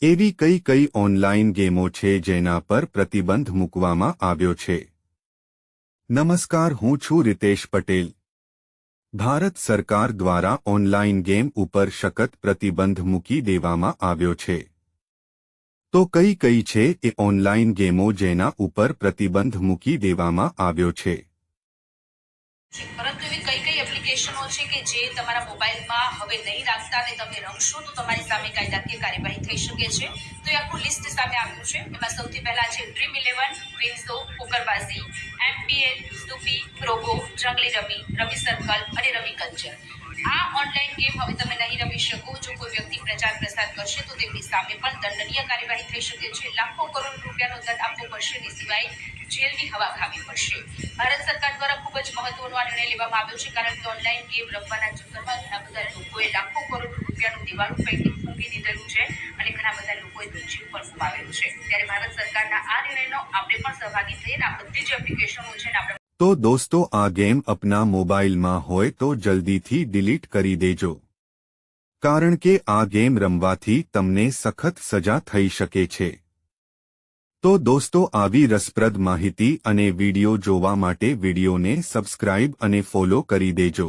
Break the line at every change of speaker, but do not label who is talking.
એવી કઈ કઈ ઓનલાઇન ગેમો છે જેના પર પ્રતિબંધ મૂકવામાં આવ્યો છે? નમસ્કાર, હું છું રિતેશ પટેલ. ભારત સરકાર દ્વારા ઓનલાઇન ગેમ ઉપર સખત પ્રતિબંધ મૂકી દેવામાં આવ્યો છે. તો કઈ કઈ છે એ ઓનલાઇન ગેમો જેના ઉપર પ્રતિબંધ મૂકી દેવામાં આવ્યો છે?
એપ્લિકેશનો છે કે જે તમારા મોબાઈલમાં હવે નહીં રાખતા અને તમે રમશો, તો તમારી સામે કાયદાકીય કાર્યવાહી થઈ શકે છે. તો એ આખું લિસ્ટ સામે આવ્યું છે. એમાં સૌથી પહેલાં છે ડ્રીમ ઇલેવન વિન્સો કુકરબાઝી એમપીએલ સ્ટુપી રોબો જંગલી રમી રમી સર્કલ અને રમી કલ્ચર આ ઓનલાઈન ગેમ હવે તમે નહીં રમી શકો. જો કોઈ વ્યક્તિ પ્રચાર પ્રસાર કરશે, તો તેમની સામે પણ દંડનીય કાર્યવાહી થઈ શકે છે. લાખો કરોડ રૂપિયાનો દંડ આપવો પડશે ને સિવાય જેલની હવા ખાવી પડશે. ભારત જ મહત્વનો આ નિર્ણય લેવામાં આવ્યો છે કારણ કે ઓનલાઈન ગેમ રમવાના ચક્કરમાં ઘણા બધા લોકોએ લાખો કરોડ રૂપિયાનું દિવાળું ફેંકી ફૂંકી દીધેલું છે અને ઘણા બધા લોકોએ જીવ પણ ગુમાવેલું છે. ત્યારે ભારત સરકારના આ નિર્ણયનો આપણે પણ સહભાગી થઈને આ બધી જ એપ્લિકેશનો છે આપણે
તો દોસ્તો, આ ગેમ અપના મોબાઈલમાં હોય તો જલ્દીથી ડિલીટ કરી દેજો. કારણ કે આ ગેમ રમવાથી તમને સખત સજા થઈ શકે છે. તો દોસ્તો, આવી રસપ્રદ માહિતી અને વીડિયો જોવા માટે વિડિયોને સબસ્ક્રાઇબ અને ફોલો કરી દેજો.